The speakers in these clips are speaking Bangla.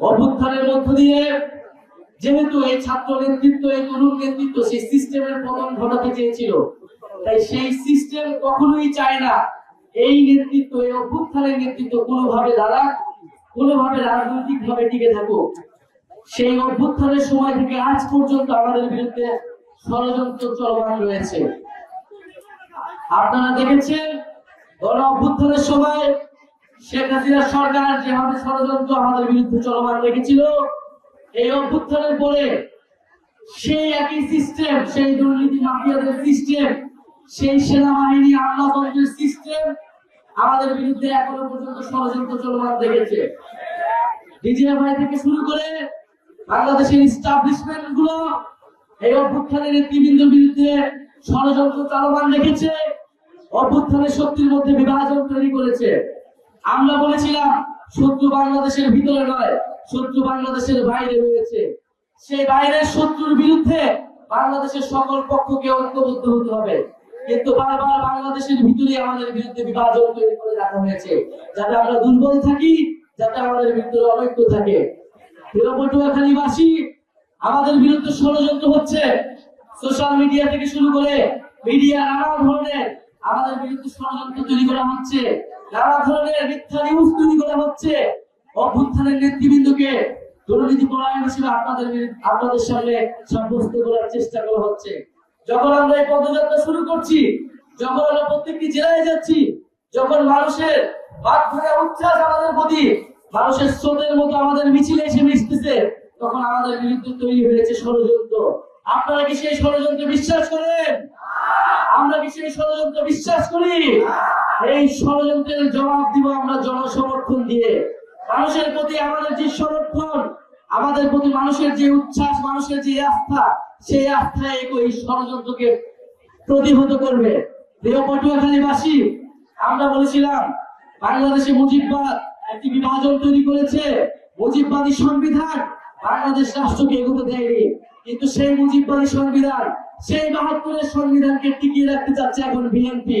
অভ্যুত্থানের মধ্য দিয়ে যেহেতু এই ছাত্র নেতৃত্ব, এই তরুণ নেতৃত্ব সেই সিস্টেমের পতন ঘটাতে চেয়েছিল, তাই সেই সিস্টেম কখনোই চায় না। এই নেতৃত্ব, এই অভ্যুত্থানের নেতৃত্ব কোনোভাবে দ্বারা কোনোভাবে রাজনৈতিক ভাবে টিকে থাকুক। সেই অভ্যুত্থানের সময় থেকে আজ পর্যন্ত আমাদের বিরুদ্ধে ষড়যন্ত্র চলমান রয়েছে। আপনারা দেখেছেন, গণ অভ্যুত্থানের সময় শেখ হাসিনা সরকার যেভাবে ষড়যন্ত্র আমাদের বিরুদ্ধে চলমান রেখেছিল, এই অভ্যুত্থানের পরে সেই একই সিস্টেম সেই দুর্নীতি মাফিয়াদের সিস্টেম সেই সেনাবাহিনী আমলাতন্ত্রের সিস্টেম আমাদের বিরুদ্ধে এখনও পর্যন্ত ষড়যন্ত্র চলমান রেখেছে। ডিজিএফআই থেকে শুরু করে বাংলাদেশের ইস্টাবলিশমেন্টগুলো এই অভ্যুত্থানের নেতৃবৃন্দের বিরুদ্ধে ষড়যন্ত্র চলমান রেখেছে, অভ্যুত্থানের শক্তির মধ্যে বিভাজন তৈরি করেছে। আমরা বলেছিলাম, শত্রু বাংলাদেশের ভিতরে নয়, শত্রু বাংলাদেশের বাইরে রয়েছে। সেই বাইরের শত্রুর বিরুদ্ধে বাংলাদেশের সকল পক্ষকে ঐক্যবদ্ধ হতে হবে। কিন্তু বারবার বাংলাদেশের ভিতরে আমাদের বিরুদ্ধে বিভাজন তৈরি করে রাখা হয়েছে, যাতে আমরা দুর্বল থাকি, যাতে আমাদের ভিতরে অনৈক্য থাকে। আমাদের বিরুদ্ধে ষড়যন্ত্র হচ্ছে। সোশ্যাল মিডিয়া থেকে শুরু করে মিডিয়া নানা ধরনের আমাদের বিরুদ্ধে ষড়যন্ত্র তৈরি করা হচ্ছে। নানা ধরনের মিথ্যা নিউজ তৈরি করা হচ্ছে। অভ্যুত্থানের নেতৃবৃন্দকে দুর্নীতি পরায়ণ হিসেবে আপনাদের আপনাদের সামনে সাব্যস্ত করার চেষ্টা করা হচ্ছে। যখন আমরা এই পদযাত্রা শুরু করছি, যখন আমরা প্রত্যেকটি জেলায় যাচ্ছি, যখন মানুষের বাদ উচ্ছ্বাস আমাদের প্রতি, মানুষের স্রোতের মতো আমাদের মিছিলে এসে মিশতেছে, তখন আমাদের বিরুদ্ধে তৈরি হয়েছে ষড়যন্ত্র। আপনারা কি সেই ষড়যন্ত্রে বিশ্বাস করেন? আমরা কি সেই ষড়যন্ত্র বিশ্বাস করি? এই ষড়যন্ত্রের জবাব দিব আমরা জনসমর্থন দিয়ে। মানুষের প্রতি আমাদের যে সমর্থন, আমাদের প্রতি মানুষের যে উচ্ছ্বাস, মানুষের যে আস্থা, সেই আস্থায় এই ষড়যন্ত্রকে প্রতিহত করবে। পটুয়াখালীবাসী আমরা বলেছিলাম, বাংলাদেশে মুজিববাদ একটি বিভাজন তৈরি করেছে। মুজিববাদী সংবিধান বাংলাদেশ রাষ্ট্রকে এগোতে দেয়নি। কিন্তু সেই মুজিববাদী সংবিধান, সেই বাহাত্তরের সংবিধানকে টিকিয়ে রাখতে চাচ্ছে এখন বিএনপি।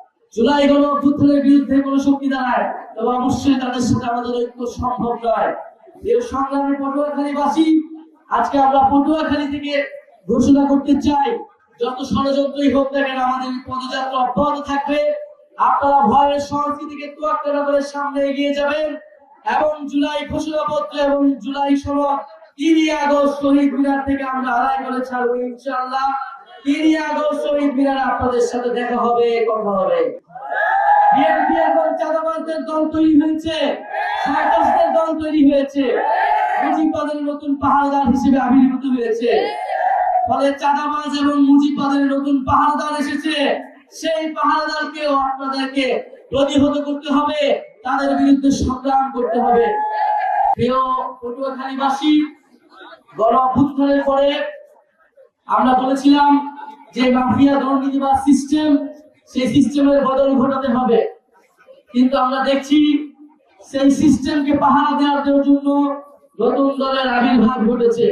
জুলাই গণ অভ্যুত্থানের বিরুদ্ধে কোনো শক্তি দাঁড়ায় তবে অবশ্যই তাদের সাথে আমাদের ঐক্য সম্ভব নয়। প্রিয় সংগ্রামী আজকে আমরা পটুয়াখালী থেকে ঘোষণা করতে চাই, যত ষড়যন্ত্রই হোক না কেন আমাদের পদযাত্রা অব্যাহত থাকবে। আপনারা ভয়ের সংস্কৃতিকে তোয়াক্কা করে সামনে এগিয়ে যাবেন এবং জুলাই ঘোষণাপত্র এবং জুলাই সনদ, তিনই আগস্ট শহীদ মিনার থেকে আমরা আদায় করে ছাড়বো ইনশাআল্লাহ। আপনাদের সাথে হবে হবে। চাঁদাবাজদের দল তৈরি হয়েছে দল তৈরি হয়েছে। নতুন হিসেবে হয়েছে। ফলে চাঁদাবাজ এবং মুজিববাদের নতুন পাহাড়দার এসেছে। সেই পাহাড়দারকেও আপনাদেরকে প্রতিহত করতে হবে, তাদের বিরুদ্ধে সংগ্রাম করতে হবে। পটুয়াখালীবাসী, গণ অভ্যুত্থানের পরে আমরা বলেছিলাম যে মাফিয়া দুর্নীতি বা সিস্টেম সেই সিস্টেমের বদল ঘটাতে হবে। কিন্তু আমরা দেখছি সেই সিস্টেমকে পাহারা দেওয়ার জন্য নতুন দলের আবির্ভাব ঘটেছে।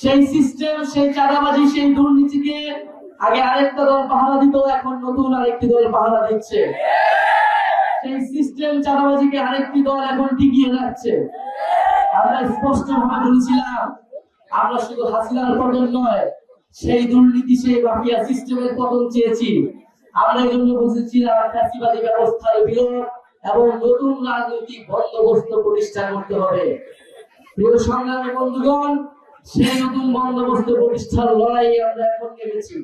সেই সিস্টেম সেই চাঁদাবাজি, সেই দুর্নীতিকে আগে আরেকটা দল পাহারা দিত, এখন নতুন আরেকটি দল পাহারা দিচ্ছে। সেই সিস্টেম চাঁদাবাজিকে আরেকটি দল এখন টিকিয়ে রাখছে। আমরা স্পষ্ট ভাবে বলেছিলাম, আমরা শুধু হাসিনার পতন নয় সেই দুর্নীতি, সেই মাফিয়া সিস্টেমের পতন চেয়েছি। আমরা এই জন্য বুঝেছি ফ্যাসিবাদী ব্যবস্থার বিরোধ এবং নতুন রাজনৈতিক বন্দোবস্ত প্রতিষ্ঠা করতে হবে। প্রিয় সংগ্রামী বন্ধুগণ, সেই নতুন বন্দোবস্ত প্রতিষ্ঠার লড়াই আমরা এখন নেমেছি।